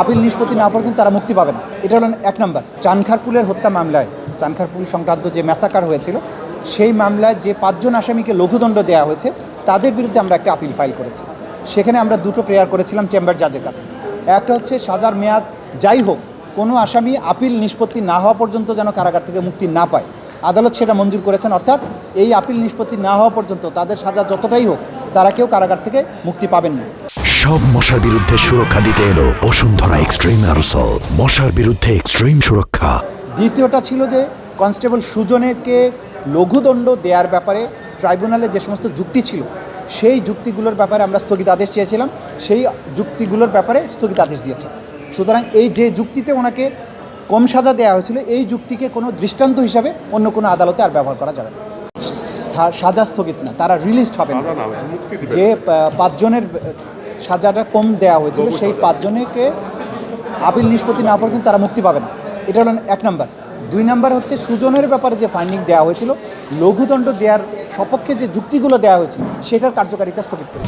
Appeal নিষ্পত্তি না পর্যন্ত তারা মুক্তি পাবে না। এটা হলো এক নম্বর। চানখারপুলের হত্যা মামলায়, চানখারপুল সংক্রান্ত যে ম্যাসাকার হয়েছিল, সেই মামলায় যে পাঁচজন আসামিকে লঘুদণ্ড দেওয়া হয়েছে, তাদের বিরুদ্ধে আমরা একটা আপিল ফাইল করেছি। সেখানে আমরা দুটো প্রেয়ার করেছিলাম চেম্বার জাজের কাছে। একটা হচ্ছে, সাজার মেয়াদ যাই হোক, কোনো আসামি আপিল নিষ্পত্তি না হওয়া পর্যন্ত যেন কারাগার থেকে মুক্তি না পায়। আদালত সেটা মঞ্জুর করেছেন, অর্থাৎ এই আপিল নিষ্পত্তি না হওয়া পর্যন্ত তাদের সাজা যতটাই হোক, তারা কেউ কারাগার থেকে মুক্তি পাবেন না। সব মশার বিরুদ্ধে সুরক্ষা দিতে এলো বসুন্ধরা এক্সট্রিম অ্যারোসল। মশার বিরুদ্ধে এক্সট্রিম সুরক্ষা। দ্বিতীয়টা ছিল যে কনস্টেবল সুজনেরকে লঘুদণ্ড দেওয়ার ব্যাপারে ট্রাইব্যুনালে যে সমস্ত যুক্তি ছিল সেই যুক্তিগুলোর ব্যাপারে আমরা স্থগিতাদেশ চেয়েছিলাম সেই যুক্তিগুলোর ব্যাপারে স্থগিতাদেশ দিয়েছে। সুতরাং এই যে যুক্তিতে ওনাকে কম সাজা দেওয়া হয়েছিল এই যুক্তিকে কোনো দৃষ্টান্ত হিসাবে অন্য কোনো আদালতে আর ব্যবহার করা যাবে না। সাজা স্থগিত না তারা রিলিজড হবে না। যে পাঁচজনের সাজাটা কম দেওয়া হয়েছিল। সেই পাঁচজনকে আপিল নিষ্পত্তি না পর্যন্ত তারা মুক্তি পাবে না। এটা হলো এক নাম্বার। দুই নাম্বার হচ্ছে সুজনের ব্যাপারে যে ফাইন্ডিং দেওয়া হয়েছিল লঘুদণ্ড দেওয়ার সপক্ষে যে যুক্তিগুলো দেওয়া হয়েছে সেটার কার্যকারিতা স্থগিত করে